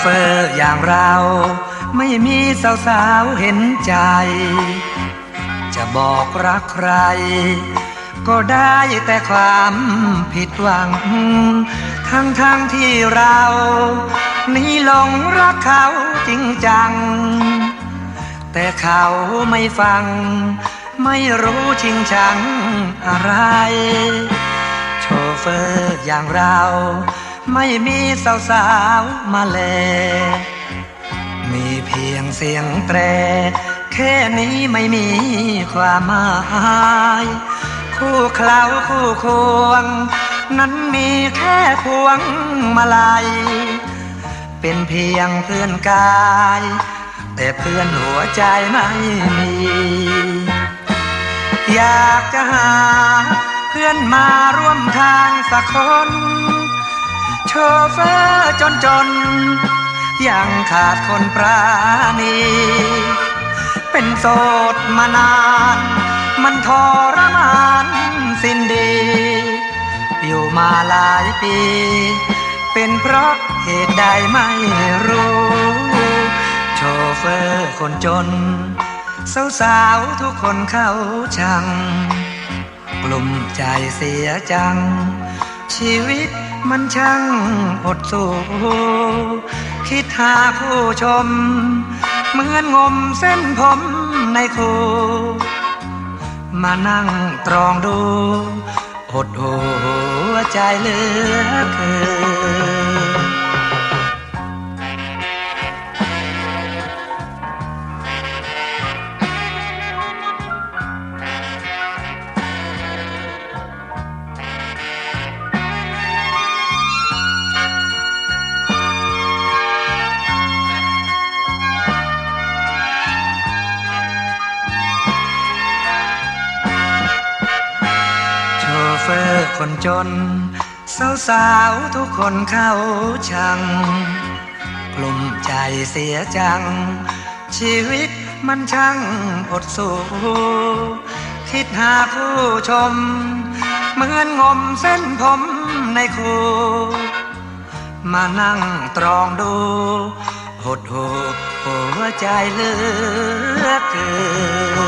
เฟอร์อย่างเรา ไม่มีสาวๆเห็นใจ จะบอกรักใคร ก็ได้แต่ความผิดหวัง ทั้งทั้งๆที่เรานี่หลงรักเขาจริงจัง แต่เขาไม่ฟัง ไม่รู้จริงจังอะไร โชเฟอร์อย่างเรา ไม่มีสาวๆมาแล มีเพียงเสียงแตร แค่นี้ไม่มีความหมาย คู่เคล้าคู่ควง นั้นมีแค่พวงมาลัย เป็นเพียงเพื่อนกาย แต่เพื่อนหัวใจไม่มี อยากจะหา เพื่อนมาร่วมทางสักคน โชเฟอร์จนจน ยังขาดคนปราณี เป็นโสดมานาน มันทรมานสิ้นดี อยู่มาหลายปี เป็นเพราะเหตุใดไม่รู้ โชเฟอร์คนจน สาวๆทุกคนเข้าชัง กลุ่มใจเสียจัง ชีวิตมันช่างอดสู้คิดหาผู้ชม เหมือนงมเส้นผมในคูมานั่งตรองดู อดหัวใจเหลือเกิน ฟอร์คนจน สาวๆทุกคนเข้าชัง กลุ่มใจเสียจัง ชีวิตมันช่างอดสู้คิดหาผู้ชม เหมือนงมเส้นผมในคูมานั่งตรองดู หดหูหัวใจเลือเกิน